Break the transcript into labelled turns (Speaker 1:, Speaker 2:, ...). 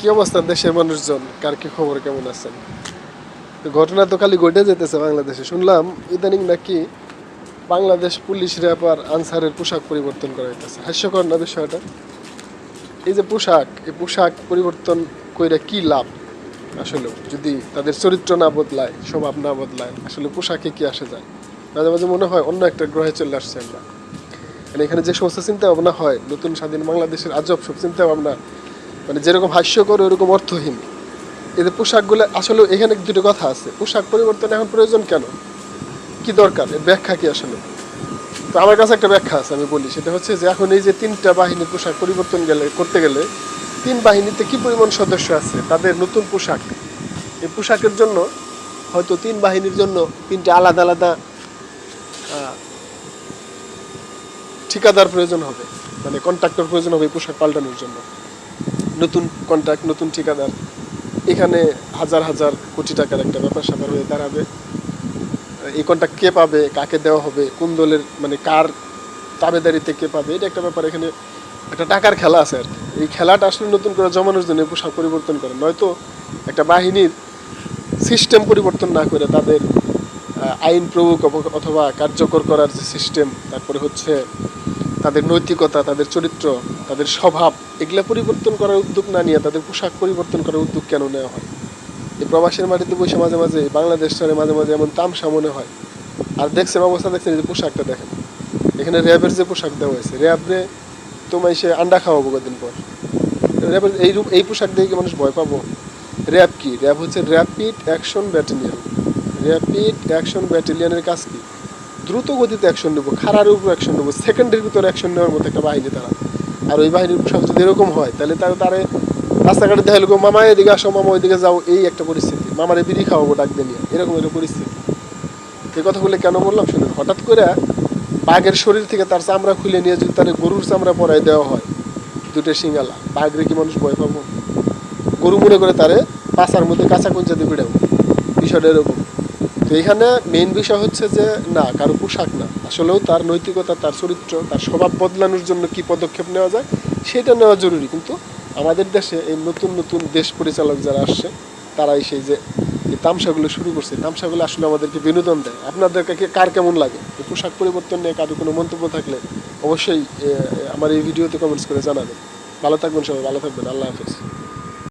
Speaker 1: কি অবস্থা দেশের মানুষজন? কার কি খবর, কেমন আছেন? ঘটনা তো খালি ঘটে যেতেছে বাংলাদেশে। শুনলাম, ইদানিং নাকি বাংলাদেশ পুলিশ র্যাব আর আনসারের পোশাক পরিবর্তন করা হইতেছে। হাস্যকর না বিষয়টা? এই যে পোশাক, এই পোশাক পরিবর্তন কইরা কি লাভ? আসলে যদি তাদের চরিত্র না বদলায়, স্বভাব না বদলায়, আসলে পোশাকে কি আসে যায়? মাঝে মাঝে মনে হয় অন্য একটা গ্রহে চলে আসছে আমরা। মানে এখানে যে সমস্ত চিন্তা ভাবনা হয়, নতুন স্বাধীন বাংলাদেশের আজব সব চিন্তা ভাবনা মানে যেরকম হাস্যকর, ওরকম অর্থহীন। এদের পোশাকগুলো, আসলে এখানে দুটো কথা আছে। পোশাক পরিবর্তন এখন প্রয়োজন কেন? কি দরকার? এর ব্যাখ্যা কি আসলে? তো আমার কাছে একটা ব্যাখ্যা আছে, আমি বলি। সেটা হচ্ছে যে এখন এই যে তিনটা বাহিনীর পোশাক পরিবর্তন গেলে, করতে গেলে, তিন বাহিনীতে কি পরিমাণ সদস্য আছে? তাদের নতুন পোশাক। এই পোশাকের জন্য হয়তো তিন বাহিনীর জন্য তিনটা আলাদা আলাদা ঠিকাদার প্রয়োজন হবে। মানে কন্ট্রাক্টর প্রয়োজন হবে পোশাক পাল্টানোর জন্য। নতুন কন্ট্রাক্ট নতুন ঠিকাদার, এখানে হাজার হাজার কোটি টাকার একটা ব্যাপার স্যাপার হয়ে দাঁড়াবে। এই কন্ট্রাক্ট কে পাবে, কাকে দেওয়া হবে, কোন দলের মানে কার তাবেদারিতে কে পাবে, এটা একটা ব্যাপার। এখানে একটা টাকার খেলা আছে আর কি। এই খেলাটা আসলে নতুন করে জমানোর জন্য পোশাক পরিবর্তন করে। নয়তো একটা বাহিনীর সিস্টেম পরিবর্তন না করে তাদের আইন প্রয়োগ অথবা কার্যকর করার যে সিস্টেম তারপরে হচ্ছে তাদের নৈতিকতা, তাদের চরিত্র, তাদের স্বভাব, এগুলা পরিবর্তন করার উদ্যোগ না নিয়ে তাদের পোশাক পরিবর্তন করার উদ্যোগ কেন নেওয়া হয়? এই প্রবাসের মাটিতে বসে মাঝে মাঝে বাংলাদেশ শহরে মাঝে মাঝে এমন তামসা মনে হয়। আর দেখছেন অবস্থা দেখছেন যে পোশাকটা দেখেন। এখানে র্যাবের যে পোশাক দেওয়া হয়েছে র্যাবরে তোমায় সে আন্ডা খাওয়াবো কদিন পর। র্যাবের এই রূপ, এই পোশাক দিয়ে কি মানুষ ভয় পাবো? র্যাব কি? র্যাব হচ্ছে rapid action battalion. Rapid action ব্যাটালিয়নের কাজ কি? দ্রুত গতিতে অ্যাকশন নেব খারার উপর অ্যাকশন নেব সেকেন্ডের ভিতরে অ্যাকশন নেওয়ার মতো একটা বাহিনী তারা। আর ওই বাহিনীর পোশাক যদি এরকম হয়, তাহলে তারা তারে রাস্তাঘাটে দেখা লোক মামা, এদিকে আসো, মামা, ওইদিকে যাও। এই একটা পরিস্থিতি। মামারে বিড়ি খাওয়াবো, ডাক দিয়ে নিয়ে। এরকম একটা পরিস্থিতি। এই কথাগুলো কেন বললাম শুনুন হঠাৎ করে বাঘের শরীর থেকে তার চামড়া খুলে নিয়ে যদি তার গরুর চামড়া পরাই দেওয়া হয়, দুটো সিঙ্গালা, বাঘরে কি মানুষ ভয় পাবো? গরু মনে করে তারে পাশার মধ্যে কাঁচা কুঞ্চা দিয়ে বিড়াবো বিষয়টা এরকম। তো এখানে মেইন বিষয় হচ্ছে যে, না, কারও পোশাক না। আসলেও তার নৈতিকতা, তার চরিত্র, তার স্বভাব বদলানোর জন্য কি পদক্ষেপ নেওয়া যায়, সেটা নেওয়া জরুরি। কিন্তু আমাদের দেশে এই নতুন নতুন দেশ পরিচালক যারা আসছে, তারাই সেই যে তামসাগুলো শুরু করছে। তামসাগুলো আসলে আমাদেরকে বিনোদন দেয়। আপনাদের কাছে কার কেমন লাগে? পোশাক পরিবর্তন নিয়ে কারও কোনো মন্তব্য থাকলে অবশ্যই আমার এই ভিডিওতে কমেন্টস করে জানাবেন। ভালো থাকবেন সবাই, ভালো থাকবেন। আল্লাহ হাফেজ।